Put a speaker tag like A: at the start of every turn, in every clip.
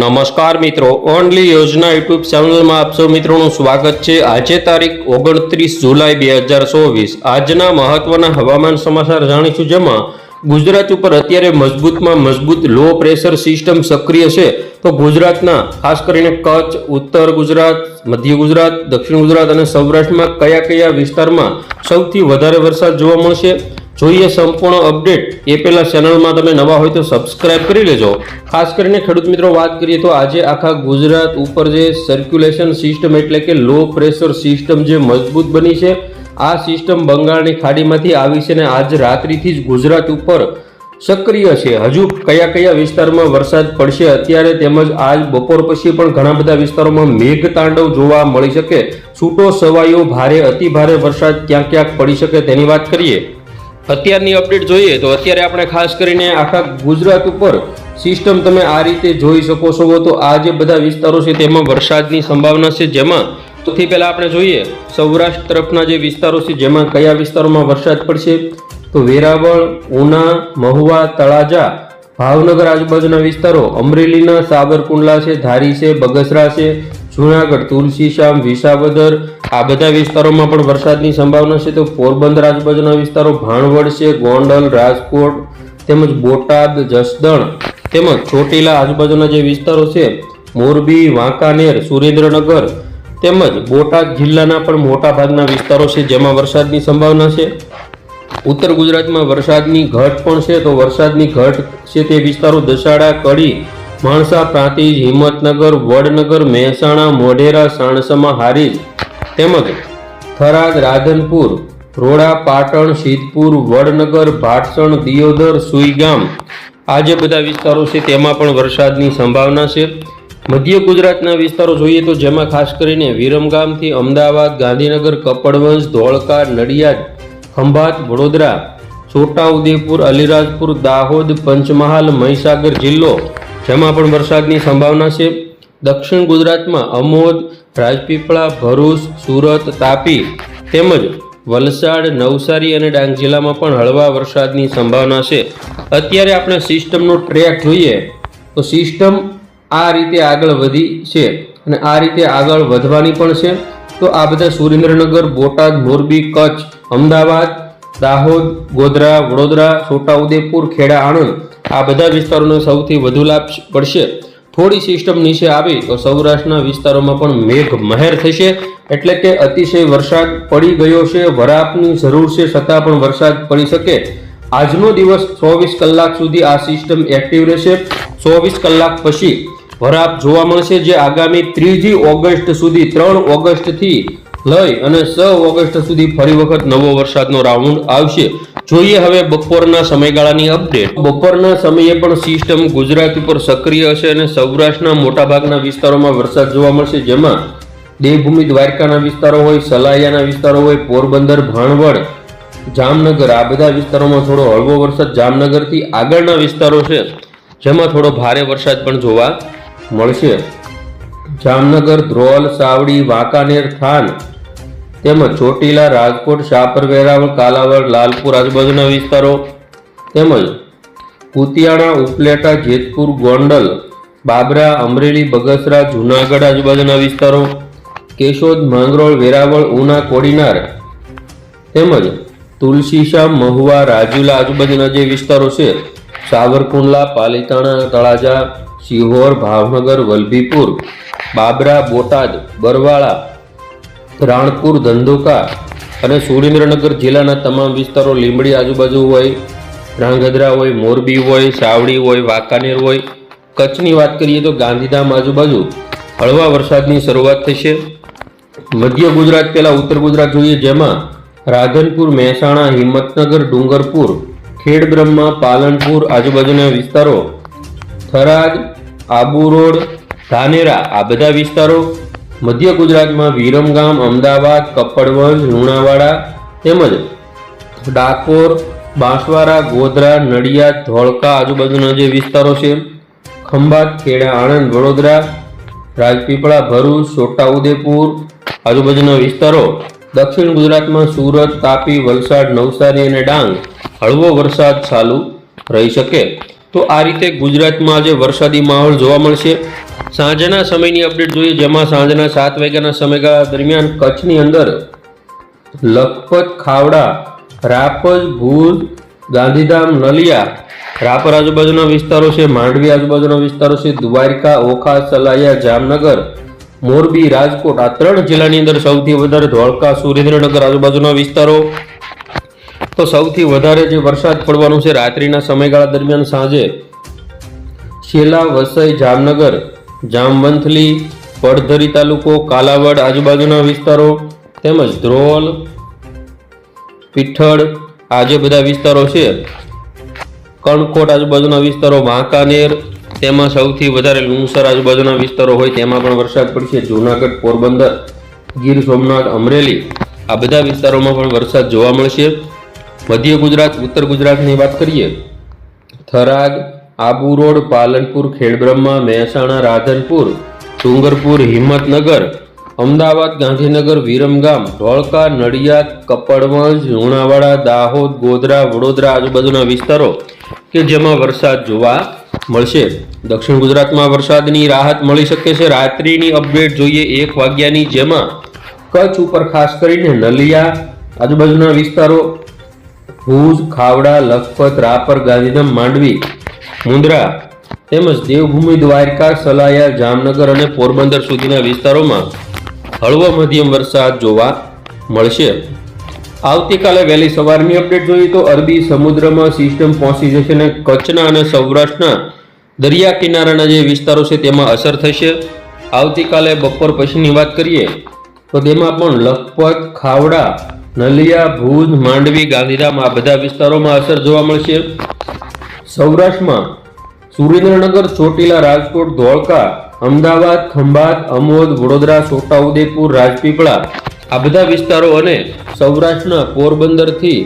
A: નમસ્કાર મિત્રો. ઓનલી યોજના યુટ્યુબ ચેનલમાં આપ સૌ મિત્રોનું સ્વાગત છે. આજે તારીખ ઓગણત્રીસ જુલાઈ બે હજાર ચોવીસ. આજના મહત્વના હવામાન સમાચાર જાણીશું જેમાં ગુજરાત ઉપર અત્યારે મજબૂતમાં મજબૂત લો પ્રેશર સિસ્ટમ સક્રિય છે. તો ગુજરાતના, ખાસ કરીને કચ્છ, ઉત્તર ગુજરાત, મધ્ય ગુજરાત, દક્ષિણ ગુજરાત અને સૌરાષ્ટ્રમાં કયા કયા વિસ્તારમાં સૌથી વધારે વરસાદ જોવા મળશે? જોઈએ સંપૂર્ણ અપડેટ એ પહેલાં ચેનલમાં તમે નવા હોય તો સબસ્ક્રાઇબ કરી લેજો. ખાસ કરીને ખેડૂત મિત્રો વાત કરીએ તો આજે આખા ગુજરાત ઉપર જે સર્ક્યુલેશન સિસ્ટમ એટલે કે લો પ્રેશર સિસ્ટમ જે મજબૂત બની છે, આ સિસ્ટમ બંગાળની ખાડીમાંથી આવી છે અને આજ રાત્રિથી જ ગુજરાત ઉપર સક્રિય છે. હજુ કયા કયા વિસ્તારમાં વરસાદ પડશે અત્યારે તેમજ આજ બપોર પછી પણ ઘણા બધા વિસ્તારોમાં મેઘ તાંડવ જોવા મળી શકે. છૂટો સવાયો ભારે અતિ ભારે વરસાદ ક્યાંક ક્યાંક પડી શકે તેની વાત કરીએ. અત્યારની અપડેટ જોઈએ તો અત્યારે આપણે ખાસ કરીને આખા ગુજરાત ઉપર સિસ્ટમ તમે આ રીતે જોઈ શકો છો. તો આ જે બધા વિસ્તારો છે તેમાં વરસાદની સંભાવના છે. જેમાં સૌથી પહેલાં આપણે જોઈએ, સૌરાષ્ટ્ર તરફના જે વિસ્તારો છે, જેમાં કયા વિસ્તારોમાં વરસાદ પડશે? તો વેરાવળ, ઉના, મહુવા, તળાજા, ભાવનગર આજુબાજુના વિસ્તારો, અમરેલીના સાબરકુંડલા છે, ધારી છે, બગસરા છે જુનાગઢ તુલસીશ્યામ વિસાવદર, આ બધા વિસ્તારોમાં પણ વરસાદની સંભાવના છે. તો પોરબંદર, આજુબાજુના વિસ્તારો ભાણવડ છે, ગોંડલ, રાજકોટ તેમજ બોટાદ, જસદણ તેમજ ચોટીલા આજુબાજુના જે વિસ્તારો છે, મોરબી, વાંકાનેર, સુરેન્દ્રનગર તેમજ બોટાદ જિલ્લાના પણ મોટા ભાગના વિસ્તારો છે જેમાં વરસાદની સંભાવના છે. ઉત્તર ગુજરાતમાં વરસાદની ઘટ પણ છે. તો વરસાદની ઘટ છે તે વિસ્તારો દસાડા, કડી માણસા પ્રાંતિજ હિંમતનગર, વડનગર, મહેસાણા, મોઢેરા, સાણસમા હારીજ તેમજ થરાદ, રાધનપુર, રોડા, પાટણ સિદ્ધપુર વડનગર, ભાટસણ, દિયોદર, સુઈગામ આ જે બધા વિસ્તારો છે તેમાં પણ વરસાદની સંભાવના છે. મધ્ય ગુજરાતના વિસ્તારો જોઈએ તો જેમાં ખાસ કરીને વિરમગામથી અમદાવાદ, ગાંધીનગર કપડવંશ ધોળકા, નડિયાદ, ખંભાત, વડોદરા, છોટાઉદેપુર, અલીરાજપુર, દાહોદ, પંચમહાલ, મહીસાગર જિલ્લો જેમાં પણ વરસાદની સંભાવના છે. દક્ષિણ ગુજરાતમાં અમોદ, રાજપીપળા, ભરૂચ, સુરત, તાપી તેમજ વલસાડ, નવસારી અને ડાંગ જિલ્લામાં પણ હળવા વરસાદની સંભાવના છે. અત્યારે આપણે સિસ્ટમનો ટ્રેક જોઈએ તો સિસ્ટમ આ રીતે આગળ વધી છે અને આ રીતે આગળ વધવાની પણ છે. તો આ બધા સુરેન્દ્રનગર, બોટાદ, મોરબી, કચ્છ, અમદાવાદ, દાહોદ, ગોધરા, વડોદરા, છોટાઉદેપુર, ખેડા, આણંદ આ બધા વિસ્તારોને સૌથી વધુ લાભ પડશે થોડી સિસ્ટમ નીચે આવી તો સૌરાષ્ટ્રના વિસ્તારોમાં પણ મેઘ મહેર થશે. એટલે કે અતિશય વરસાદ પડી ગયો છે, વરાપની જરૂર છે, છતાં પણ વરસાદ પડી શકે. આજનો દિવસ ચોવીસ કલાક સુધી આ સિસ્ટમ એક્ટિવ રહેશે. ચોવીસ કલાક પછી વરાપ જોવા મળશે, જે આગામી ત્રીજી ઓગસ્ટ સુધી, ત્રણ ઓગસ્ટથી લઈ અને છ ઓગસ્ટ સુધી ફરી વખત નવો વરસાદનો રાઉન્ડ આવશે. જોઈએ હવે બપોરના સમયગાળાની અપડેટ બપોરના સમયે પણ સિસ્ટમ ગુજરાત ઉપર સક્રિય હશે અને સૌરાષ્ટ્રના મોટાભાગના વિસ્તારોમાં વરસાદ જોવા મળશે, જેમાં દેવભૂમિ દ્વારકાના વિસ્તારો હોય સલાયાના વિસ્તારો હોય, પોરબંદર, ભાણવડ, જામનગર, આ બધા વિસ્તારોમાં થોડો હળવો વરસાદ. જામનગરથી આગળના વિસ્તારો છે, જેમાં થોડો ભારે વરસાદ પણ જોવા મળશે. જામનગર, ધ્રોલ, સાવડી, વાંકાનેર, થાન તેમજ ચોટીલા, રાજકોટ શાપર વેરાવળ, કાલાવડ, લાલપુર, આજુબાજુના વિસ્તારો, તેમજ કુતિયાણા, ઉપલેટા, જેતપુર, ગોંડલ, બાબરા, અમરેલી, બગસરા, જુનાગઢ, આજુબાજુના વિસ્તારો, કેશોદ, માંગરોળ, વેરાવળ, ઉના, કોડીનાર, તેમજ તુલસીશામ, મહુવા, રાજુલા, આજુબાજુના જે વિસ્તારો છે, સાવરકુંડલા, પાલીતાણા, તળાજા સિહોર ભાવનગર, વલભીપુર, બાબરા, બોટાદ, બરવાળા રાણપુર, ધંધુકા અને સુરેન્દ્રનગર જિલ્લાના તમામ વિસ્તારો લીંબડી આજુબાજુ હોય ધ્રાંગધ્રા હોય, મોરબી હોય, સાવડી હોય, વાંકાનેર હોય. કચ્છની વાત કરીએ તો ગાંધીધામ આજુબાજુ હળવા વરસાદની શરૂઆત થશે. મધ્ય ગુજરાત, પહેલાં ઉત્તર ગુજરાત જોઈએ, જેમાં રાધનપુર, મહેસાણા, હિંમતનગર, ડુંગરપુર, ખેડબ્રહ્મા, પાલનપુર આજુબાજુના વિસ્તારો, થરાદ, આબુ રોડ, ધાનેરા આ બધા વિસ્તારો મધ્ય ગુજરાતમાં વિરમગામ, અમદાવાદ, કપડવંજ, લુણાવાડા તેમજ ડાકોર, બાંસવાડા, ગોધરા, નડિયાદ, ધોળકા આજુબાજુના જે વિસ્તારો છે, ખંભાત, ખેડા, આણંદ, વડોદરા, રાજપીપળા, ભરૂચ, છોટાઉદેપુર આજુબાજુના વિસ્તારો, દક્ષિણ ગુજરાતમાં સુરત, તાપી, વલસાડ, નવસારી અને ડાંગ હળવો વરસાદ ચાલુ રહી શકે. તો આ રીતે ગુજરાતમાં આજે વરસાદી માહોલ જોવા મળશે. સાંજના સમયની અપડેટ જોઈએ, જેમાં સાંજના સાત વાગ્યાના સમયગાળા દરમિયાન કચ્છની અંદર લખપત, ખાવડા, રાપજ, ભુજ, ગાંધીધામ, નલિયા, રાપર આજુબાજુના વિસ્તારો છે, માંડવી આજુબાજુના વિસ્તારો છે, દ્વારકા, ઓખા, સલાયા, જામનગર, મોરબી, રાજકોટ આ ત્રણ જિલ્લાની અંદર સૌથી વધારે ધોળકા સુરેન્દ્રનગર આજુબાજુના વિસ્તારો. તો સૌથી વધારે જે વરસાદ પડવાનો છે, રાત્રિના સમયગાળા દરમિયાન સાંજે શેલા વસઈ જામનગર જામવંથલી, પડધરી તાલુકો, કાલાવડ આજુબાજુના વિસ્તારો તેમજ ધ્રોલ, પીઠળ આ જે બધા વિસ્તારો છે. કણકોટ આજુબાજુના વિસ્તારો, વાંકાનેર તેમાં સૌથી વધારે લુણસર આજુબાજુના વિસ્તારો હોય તેમાં પણ વરસાદ પડશે. જૂનાગઢ, પોરબંદર, ગીર સોમનાથ, અમરેલી આ બધા વિસ્તારોમાં પણ વરસાદ જોવા મળશે. મધ્ય ગુજરાત, ઉત્તર ગુજરાતની વાત કરીએ, થરાદ આબુ રોડ, પાલનપુર, ખેડબ્રહ્મા, મહેસાણા, રાધનપુર, ડુંગરપુર, હિંમતનગર, અમદાવાદ, ગાંધીનગર, વિરમગામ, ધોળકા, નડિયાદ, કપડવંજ, લુણાવાડા, દાહોદ, ગોધરા, વડોદરા આજુબાજુના વિસ્તારો કે જેમાં વરસાદ જોવા મળશે. દક્ષિણ ગુજરાતમાં વરસાદની રાહત મળી શકે છે. રાત્રિની અપડેટ જોઈએ એક વાગ્યાની જેમાં કચ્છ ઉપર ખાસ કરીને નલિયા આજુબાજુના વિસ્તારો, ભુજ, ખાવડા, લખપત, રાપર, ગાંધીધામ, માંડવી મુંદ્રા તેમજ દેવભૂમિ દ્વારકા, સલાયા, જામનગર અને પોરબંદર સુધીના વિસ્તારોમાં હળવો મધ્યમ વરસાદ જોવા મળશે. આવતીકાલે વહેલી સવારની અપડેટ જોઈએ તો અરબી સમુદ્રમાં સિસ્ટમ પહોંચી જશે અને કચ્છના અને સૌરાષ્ટ્રના દરિયા કિનારાના જે વિસ્તારો છે તેમાં અસર થશે. આવતીકાલે બપોર પછીની વાત કરીએ તો તેમાં પણ લખપત, ખાવડા, નલિયા, ભુજ, માંડવી, ગાંધીધામ આ બધા વિસ્તારોમાં અસર જોવા મળશે. સૌરાષ્ટ્રમાં સુરેન્દ્રનગર, ચોટીલા, રાજકોટ, ધોળકા, અમદાવાદ, ખંભાત, અમોદ, વડોદરા, છોટાઉદેપુર, રાજપીપળા આ બધા વિસ્તારો અને સૌરાષ્ટ્રના પોરબંદરથી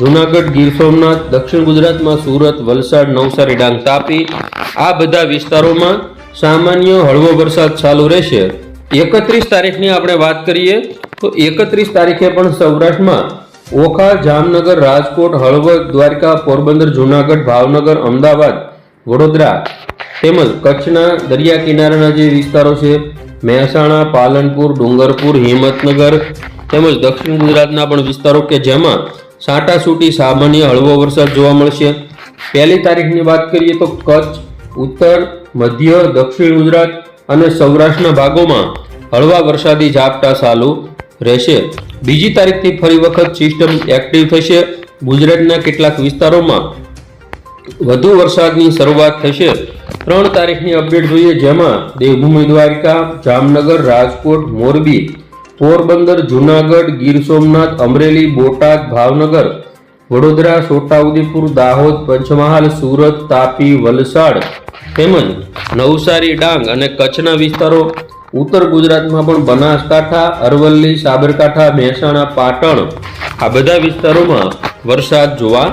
A: જુનાગઢ, ગીર સોમનાથ, દક્ષિણ ગુજરાતમાં સુરત, વલસાડ, નવસારી, ડાંગ તાપી આ બધા વિસ્તારોમાં સામાન્ય હળવો વરસાદ ચાલુ રહેશે. એકત્રીસ તારીખની આપણે વાત કરીએ તો એકત્રીસ તારીખે પણ સૌરાષ્ટ્રમાં ઓખા જામનગર, રાજકોટ, હળવદ, દ્વારકા, પોરબંદર, જુનાગઢ, ભાવનગર, અમદાવાદ, વડોદરા તેમજ કચ્છના દરિયા કિનારાના જે વિસ્તારો છે, મહેસાણા, પાલનપુર, ડુંગરપુર, હિંમતનગર તેમજ દક્ષિણ ગુજરાતના પણ વિસ્તારો કે જેમાં સાટાસૂટી, સામાન્ય હળવો વરસાદ જોવા મળશે. પહેલી તારીખની વાત કરીએ તો કચ્છ, ઉત્તર, મધ્ય, દક્ષિણ ગુજરાત અને સૌરાષ્ટ્રના ભાગોમાં હળવા વરસાદી ઝાપટા ચાલુ રહેશે. બીજી તારીખથી ફરી વખત સિસ્ટમ એક્ટિવ થશે. ગુજરાતના કેટલાક વિસ્તારોમાં વધુ વરસાદની શરૂઆત થશે. ત્રણ તારીખની અપડેટ જોઈએ, જેમાં દેવભૂમિ, દ્વારિકા, જામનગર, રાજકોટ, મોરબી, પોરબંદર, જુનાગઢ, ગીર સોમનાથ, અમરેલી, બોટાદ, ભાવનગર, વડોદરા, છોટાઉદેપુર, દાહોદ, પંચમહાલ, સુરત, તાપી, વલસાડ તેમજ નવસારી, ડાંગ અને કચ્છના વિસ્તારો ઉત્તર ગુજરાતમાં પણ બનાસકાંઠા, અરવલ્લી, સાબરકાંઠા, મહેસાણા, પાટણ આ બધા વિસ્તારોમાં વરસાદ જોવા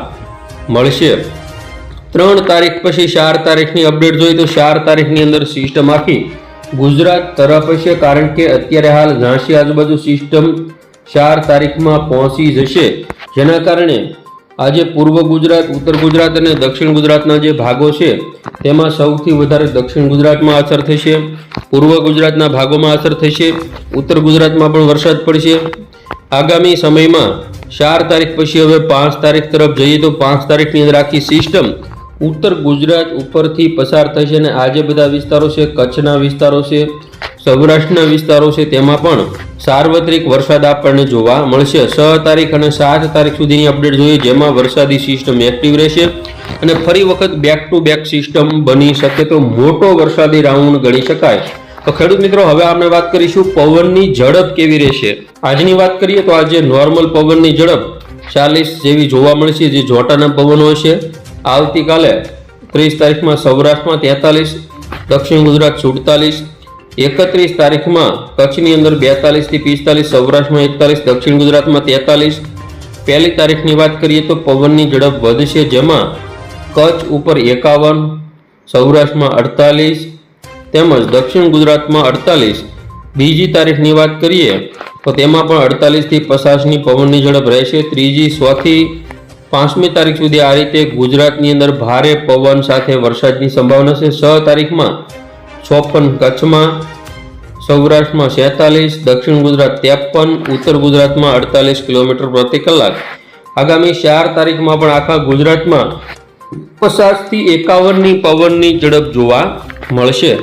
A: મળશે. ત્રણ તારીખ પછી ચાર તારીખની અપડેટ જોઈએ તો ચાર તારીખની અંદર સિસ્ટમ આખી ગુજરાત તરફ હશે કારણ કે અત્યારે હાલ ઝાંસી આજુબાજુ સિસ્ટમ ચાર તારીખમાં પહોંચી જશે. જેના કારણે આજે પૂર્વ ગુજરાત, ઉત્તર ગુજરાત અને દક્ષિણ ગુજરાતના જે ભાગો છે, તેમાં સૌથી વધારે દક્ષિણ ગુજરાતમાં અસર થશે, પૂર્વ ગુજરાતના ભાગોમાં અસર થશે, ઉત્તર ગુજરાતમાં પણ વરસાદ પડશે. આગામી સમયમાં ચાર તારીખ પછી હવે પાંચ તારીખ તરફ જઈએ તો પાંચ તારીખની અંદર આખી સિસ્ટમ ઉત્તર ગુજરાત ઉપરથી પસાર થશે અને આજે બધા વિસ્તારો છે, કચ્છના વિસ્તારો છે સૌરાષ્ટ્રના વિસ્તારો છે તેમાં પણ સાર્વત્રિક વરસાદ આપણને જોવા મળશે. છ તારીખ અને સાત તારીખ સુધીની અપડેટ જોઈએ, જેમાં વરસાદી સિસ્ટમ એક્ટિવ રહેશે અને ફરી વખત બેક ટુ બેક સિસ્ટમ બની શકે તો મોટો વરસાદી રાઉન્ડ ગણી શકાય. તો ખેડૂત મિત્રો, હવે આપણે વાત કરીશું પવનની ઝડપ કેવી રહેશે. આજની વાત કરીએ તો આજે નોર્મલ પવનની ઝડપ ચાલીસ જેવી જોવા મળશે, જે જોટાના પવનો હશે. આવતીકાલે ત્રીસ તારીખમાં સૌરાષ્ટ્રમાં તેતાલીસ, દક્ષિણ ગુજરાત સુડતાલીસ એકત્રીસ તારીખમાં કચ્છની અંદર બેતાલીસથી પિસ્તાલીસ, સૌરાષ્ટ્રમાં એકતાલીસ, દક્ષિણ ગુજરાતમાં તેતાલીસ. પહેલી તારીખની વાત કરીએ તો પવનની ઝડપ વધશે, જેમાં કચ્છ ઉપર એકાવન, સૌરાષ્ટ્રમાં અડતાલીસ, તેમજ દક્ષિણ ગુજરાતમાં અડતાલીસ. બીજી તારીખની વાત કરીએ તો તેમાં પણ અડતાલીસથી પચાસની પવનની ઝડપ રહેશે. ત્રીજી સોથી પાંચમી તારીખ સુધી આ રીતે ગુજરાતની અંદર ભારે પવન સાથે વરસાદની સંભાવના છે. છ તારીખમાં ચોપન કચ્છમાં, સૌરાષ્ટ્રમાં છેતાલીસ, દક્ષિણ ગુજરાત ત્રેપન, ઉત્તર ગુજરાતમાં અડતાલીસ કિલોમીટર પ્રતિ કલાક. આગામી ચાર તારીખમાં પણ આખા ગુજરાતમાં પચાસથી એકાવનની પવનની ઝડપ જોવા મળશે.